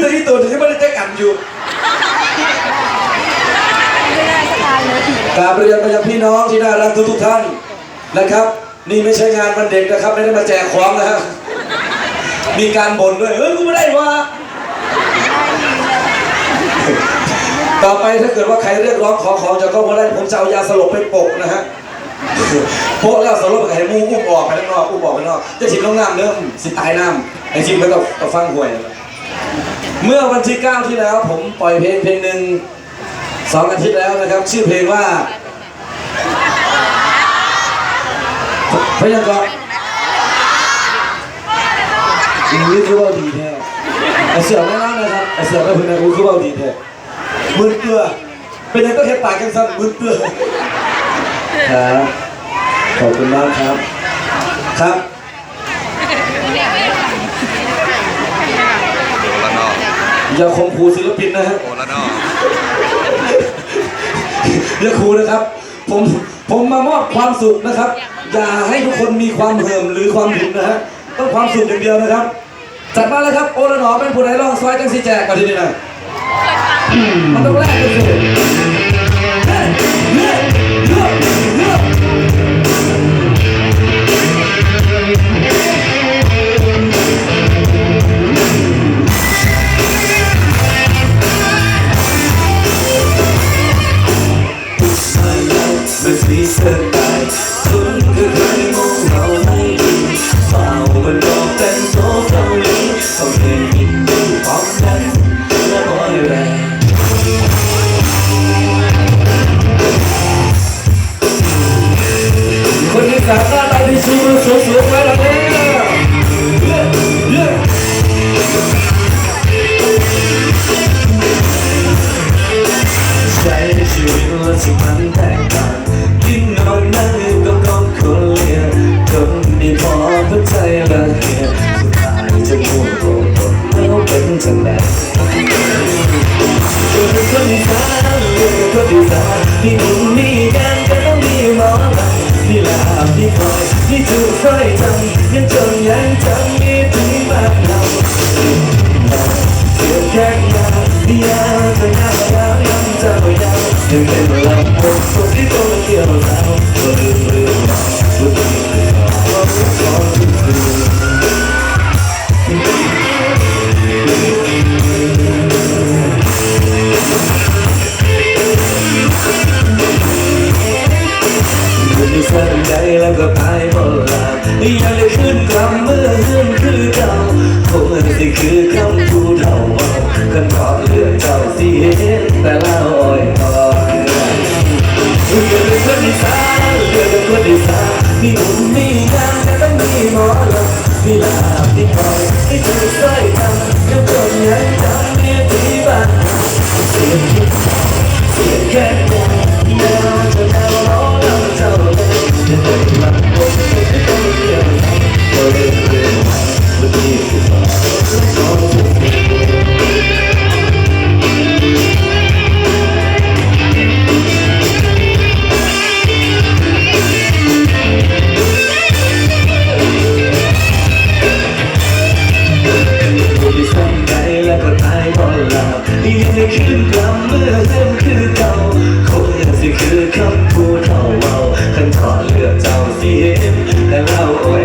แต่ที่ตัวถึงไม่ได้แจ้งกันอยู่ไม่ได้สไตล์เลยกราบเรียนไปยังพี่น้องที่น่ารักทุกๆท่านนะครับ นี่ไม่ใช่งานวันเด็กนะครับ ไม่ได้มาแจกของนะฮะมีการบ่นด้วยเฮ้ยกูไม่ได้ว่าต่อไปถ้าเกิดว่าใครเรียกร้องขอของจากกล้องวงไล่ผมจะเอายาสลบไปโปกนะฮะโปะแล้วสลบกับไอ้มูอุ้มออกไปข้างนอกอุ้มออกไปข้างนอกจะชิมน้องน้ำเริ่มสิตายน้ำไอ้ชิมก็ต้องต้องฟังหวยนะครับ เมื่อวันที่ 9 ที่แล้วผมปล่อยเพลงเพลงหนึ่งสองอาทิตย์แล้วนะครับ ชื่อเพลงว่าพยังก็อีนี้คือว่าดีแท้ไอเสือแน่นอนนะครับไอเสือแม่พึ่งนะกูคือว่าดีแท้มือเตือเป็นยังต้องเห็นปากกันสั้นมือเตือครับขอบคุณมากครับครับ โอละนอ อย่าข่มขู่ศิลปินนะฮะโอละนออย่าขู่นะครับ ผมผมมามอบความสุขนะครับ อย่าให้ทุกคนมีความเหิมหรือความผิดนะฮะต้องความสุขอย่างเดียวนะครับ จัดมาเลยครับโอละหนอเป็นผู้ใดร้องซอยจังสีแจกกันทีนี้นะมันต้องแรกกันสิ ใจละเอียดสุดท้ายจะพูดโกรธแล้วเป็นจังไดตัวเป็นคนที่สามเรื่องคนที่สามที่หนุ่มมีกันก็ต้องมีหมอลำนี่ลาบที่คอยที่ถูกคอยจำยังจนยังจำมีถึงมากเราเสียแค่ยาที่ยาจะยาแล้วยังจะไม่ยาวยังเป็นลำคนคนที่ต้องเกี่ยวเรา ก็ตายหมดละอยากได้ขึ้นกลับเมื่อเฮือนคือเก่าคงสิคือคำพูดเท่าเอากันขอเลือกเจ้าสิเห็นแต่ละอ้อยอ่อนเลือกเป็นคนที่สามเลือกเป็นคนที่สามมีหุ่นมีงานแต่ต้องมีหมอลำมีลาบที่คอยให้ถูกใส่ทำยังจนยัง แล้วก็ตายเพราะเราที่จะคืนกลับเมื่อเริ่มคือเก่าคงสิคือคำพูดเท่าเมาขันขอเลือกเจ้าสิเสียแต่เราโอ้ย